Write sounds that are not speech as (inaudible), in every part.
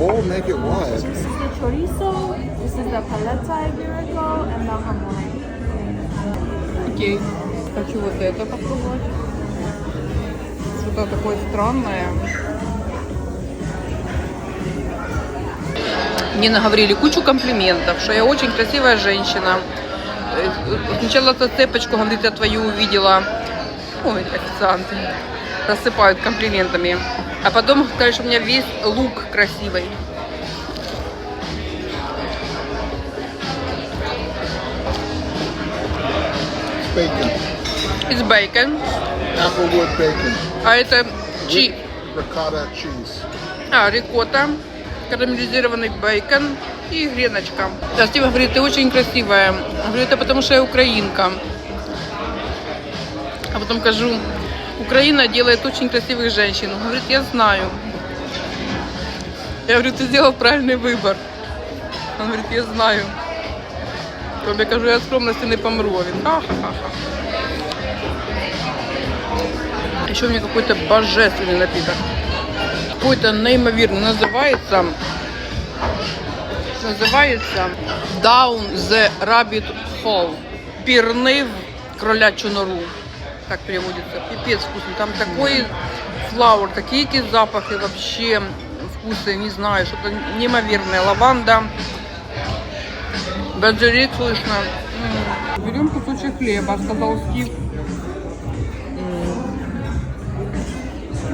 all make it wide. This is the chorizo, this is the paleta iberico, and the jamon. Окей. Хочу вот это попробовать. Что-то такое странное. Мне наговорили кучу комплиментов, что я очень красивая женщина. Э, Сначала эту цепочку, говорит, я твою увидела. Ой, официанты рассыпают комплиментами. А потом сказали, что у меня весь лук красивый. It's bacon. Из бейкон. Applewood bacon. А это чи... Ricotta cheese. А, рикотта, карамелизированный бейкон и греночка. Да, Стива говорит, ты очень красивая. Я говорю, это потому что я украинка. А потом кажу, Украина делает очень красивых женщин. Он говорит, я знаю. Я говорю, ты сделал правильный выбор. Он говорит, я знаю. Я кажу, я скромности не помру. А Він, ха-ха-ха. Еще у меня какой-то божественный напиток. Какой-то неимоверный. Называется... Называется Down the Rabbit Hole. Пірни в кролячу нору. Так переводится. Пипец вкусный. Там такой флаур, такие эти запахи вообще вкусы, не знаю, что-то неимоверное. Лаванда, базилик слышно. М. Берем кусочек хлеба, сказал Стив.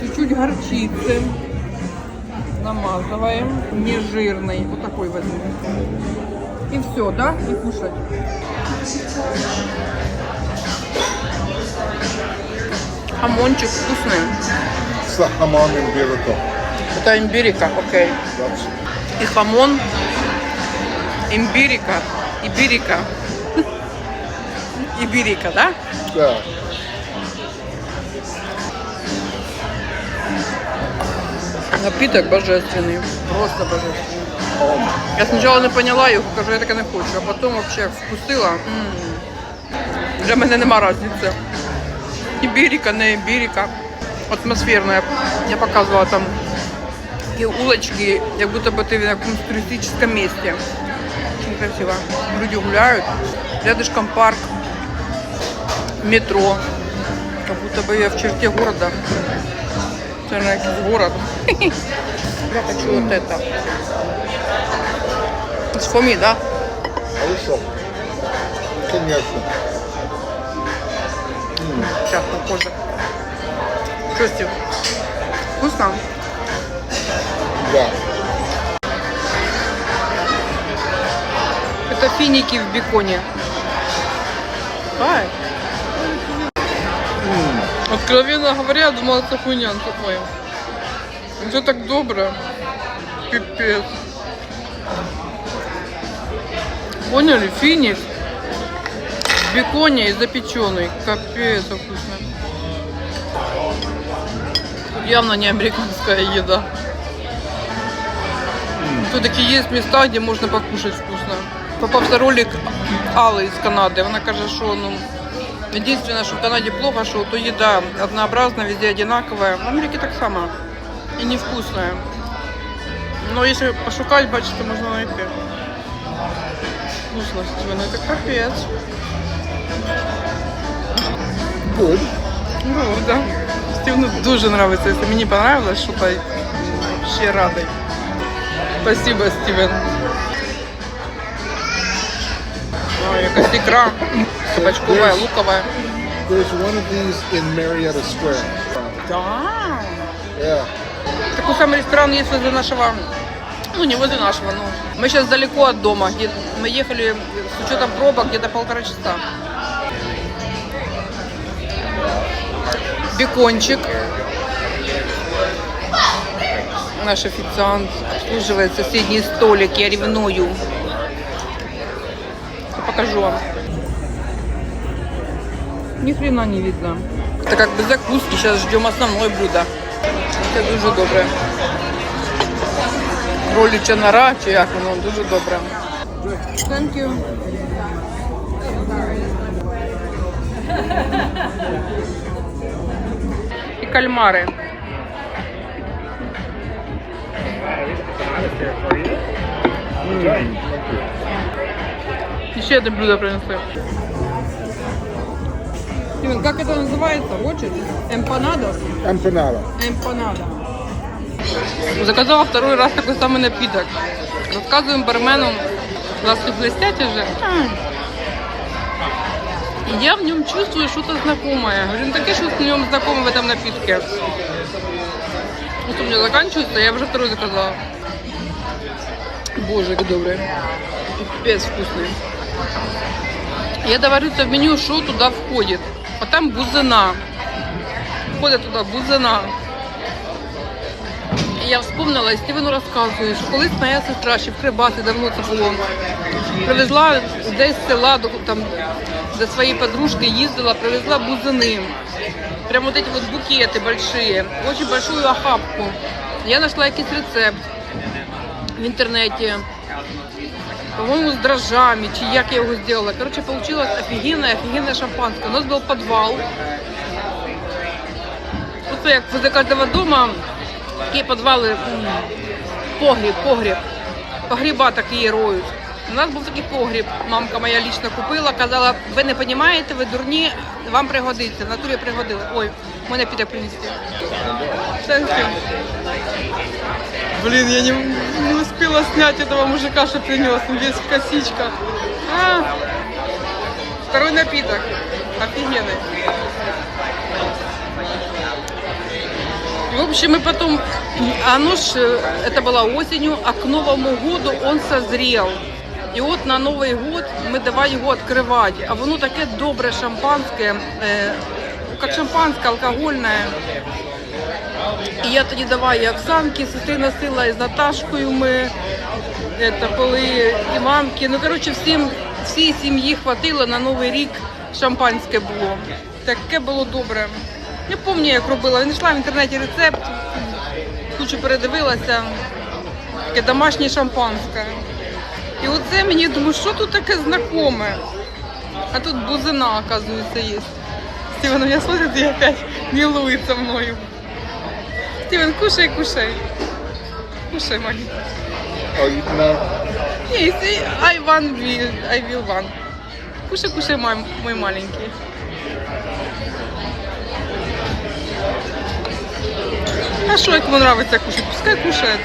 чуть-чуть горчицы намазываем, не жирный, вот такой возьму. И все, да, и кушать. Хамончик вкусный. It's the hamon iberico. Это имбирика, окей. That's И хамон, имбирика, ибирика. Ибирика, да? yeah. Напиток божественный, просто божественный. Oh, Я сначала не поняла його, кажу, я таке не хочу, а потім взагалі вкусила. М. Для мене нема різниці. Ібіріка, не ібіріка. Атмосферна. Я показувала там такі улочки, як будто би ти в якомусь туристичному місці. Очень красиво. Люди гуляють. Рядышком парк, метро. Как будто бы я в черте города. Це на якийсь город. (laughs) Я хочу вот это. С Фоми, да? хорошо. Конечно. Сейчас попозже. Что, Стив? Вкусно? Да. Это финики в беконе. Ай. Откровенно говоря, я думала, это хуйня такое. Все так добро. Пипец. Поняли? Финик. В беконе и запеченный. Капец, как вкусно. Явно не американская еда. Все-таки есть места, где можно покушать вкусно. Попався ролик Алли из Канады. Она каже, что ну, единственное, что в Канаде плохо, что то еда однообразная, везде одинаковая. В Америке так само. И невкусная. Но если пошукать, бачите, можно найти. Вкусно, Стивен, это капец. Good. Ну, да. Стивну дуже нравится. Если мне понравилось что-то, вообще радой. Спасибо, Стивен. Ой, якась икра. Кабачковая, луковая. There's one of these in Marietta Square. Да. Yeah. Такой самый ресторан есть возле нашего, ну не возле нашего, но мы сейчас далеко от дома. Мы ехали с учетом пробок где-то полтора часа. Бекончик. Наш официант обслуживает соседний столик. Я ревную. Я покажу вам. Ни хрена не видно. Это как бы закуски. Сейчас ждем основное блюдо. Це дуже добре. Кроліча нора, чи як воно, дуже добре. Thank you. І кальмари. Еще это блюдо принесли. Стивен, как это называется? Хочешь? Эмпанадос? Empanada. Эмпанада. Заказала второй раз такой самый напиток. Рассказываем бармену, глазки блестят же. И я в нем чувствую что-то знакомое. Говорю, ну такие что в нем знакомое в этом напитке. Вот у меня заканчивается, я уже второй заказала. Боже, как добрый. Пипец вкусный. Я доварюся в меню, что туда входит. А там бузина. Входить туда бузина. І я вспомнила, і Стівену розказую, що колись моя сестра ще в Крибасі, давно це було, привезла десь з села, до- там, до своєї подружки їздила, привезла бузини. Прям вот эти вот букеты большие, очень большую охапку. Я нашла якийсь рецепт в интернете. По-моему, с дрожжами, чи як я його сделала. Короче, получилось офигенное, офигенное шампанское. У нас был подвал. Оце як возле кожного дома такі підвали, погріб, погріб. Погріба такі роють. У нас був такий погріб, мамка моя лічно купила, казала, ви не розумієте, ви дурні, вам пригодиться. В натурі пригодили. Ой, мене піде принести. Блин, я не, не успела снять этого мужика, что принес. Он весь в косичках. А, второй напиток. Офигенный. В общем, и потом, оно ж, э, это было осенью, а к Новому году он созрел. И вот на Новый год мы давай его открывать. А воно таке добре шампанское, э, как шампанское, алкогольное. І я тоді давай і Оксанки, сестри носила, і з Наташкою ми, это, коли і мамки. Ну, коротше, всім, всій сім'ї хватило на Новий рік шампанське було. Таке було добре. Не пам'ятаю, як робила. Знайшла в інтернеті рецепт, кучу передивилася. Таке домашнє шампанське. І оце мені думаю, що тут таке знакоме. А тут бузина, оказується, є. Стивен меня смотрит и опять милуется мною. Стивен, кушай, кушай. Кушай, маленький. Yes, I want, will- I will want. Кушай, кушай, мой, мой маленький. А что ему нравится кушать? Пускай кушает.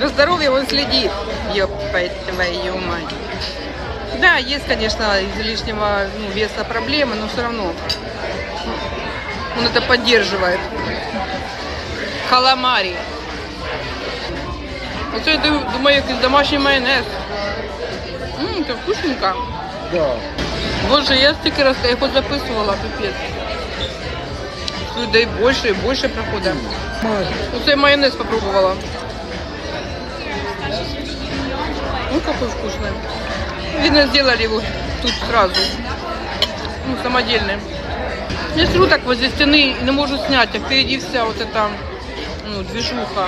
За здоровье он следит. Ёпать твою мать. Да, есть, конечно, из лишнего ну, веса проблемы, но все равно он это поддерживает. Халамари. Оце я думаю, якийсь домашній майонез. Ммм, це вкусненько. да. Боже, я раз я його записувала, пипець. Людей більше і більше приходить. Оце майонез попробувала. Ну, какой вкусный. Видно, сделали его тут сразу. Ну, самодельный. Я сижу так возле стены и не могу снять, а впереди вся вот эта ну, движуха.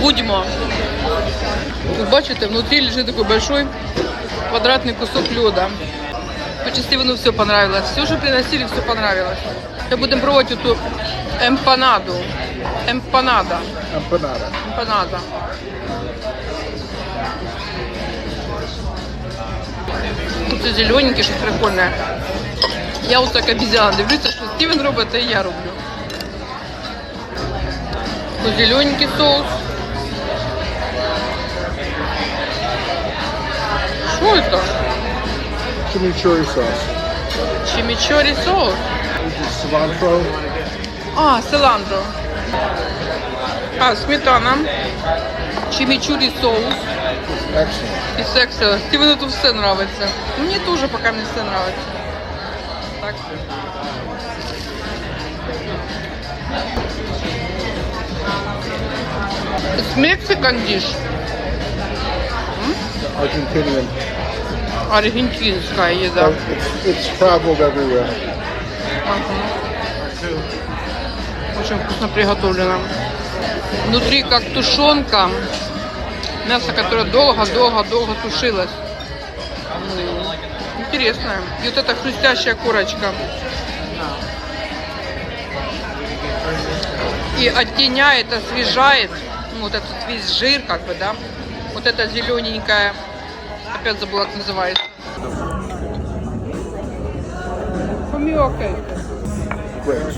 Будьмо. Тут, бачите, внутри лежит такой большой квадратный кусок льда. Очень Стивену все понравилось. Все, что приносили, все понравилось. Сейчас будем пробовать эту эмпанаду. Эмпанада. Empanada. Эмпанада. Тут все зелененький, что прикольное. Я вот так обезьяна дивлюся, що Стівен робить, а і я роблю. Тут зелененький соус. Что это? Chimichurri sauce. Чимичори соус. Cilantro. А, селандро. А, сметана. Чимичури соус. И секса. Стивену тут все нравится. Мне тоже пока мне все нравится. Так. It's Mexican dish. Argentinian. Аргентинская еда. It's, it's traveled everywhere. Очень вкусно приготовлено. Внутри как тушенка. Мясо, которое долго-долго-долго тушилось. М, Интересное. И вот эта хрустящая корочка. И оттеняет, освежает. ну, вот этот весь жир, как бы, да. Вот это зелененькое, опять забыла, как называется. Grapes.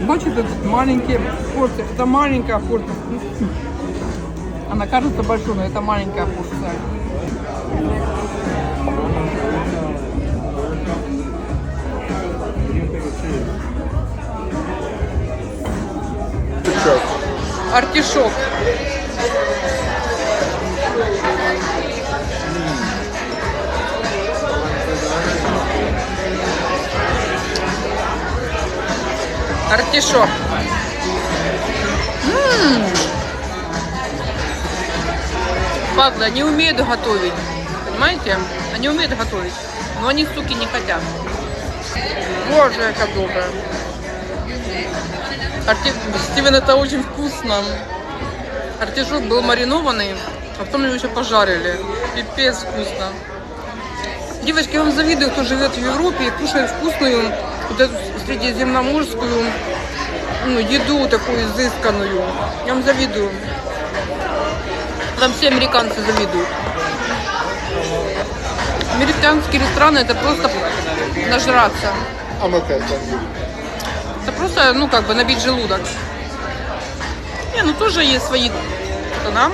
Бачите, тут маленькие порции. Это маленькая порция. Она кажется большой, но это маленькая порция. Артишок. Артишок. М. Падла, они умеют готовить. Понимаете? Они умеют готовить. Но они, суки, не хотят. Боже, как доброе. Арти... Стивен, это очень вкусно. Артишок был маринованный, а потом его еще пожарили. Пипец вкусно. Девочки, я вам завидую, кто живет в Европе и кушает вкусную вот эту средиземноморскую ну, еду такую изысканную. Я вам завидую. Там все американцы завидуют. Американские рестораны это просто нажраться. You. Это просто, ну, как бы набить желудок. Не, ну тоже есть свои тона.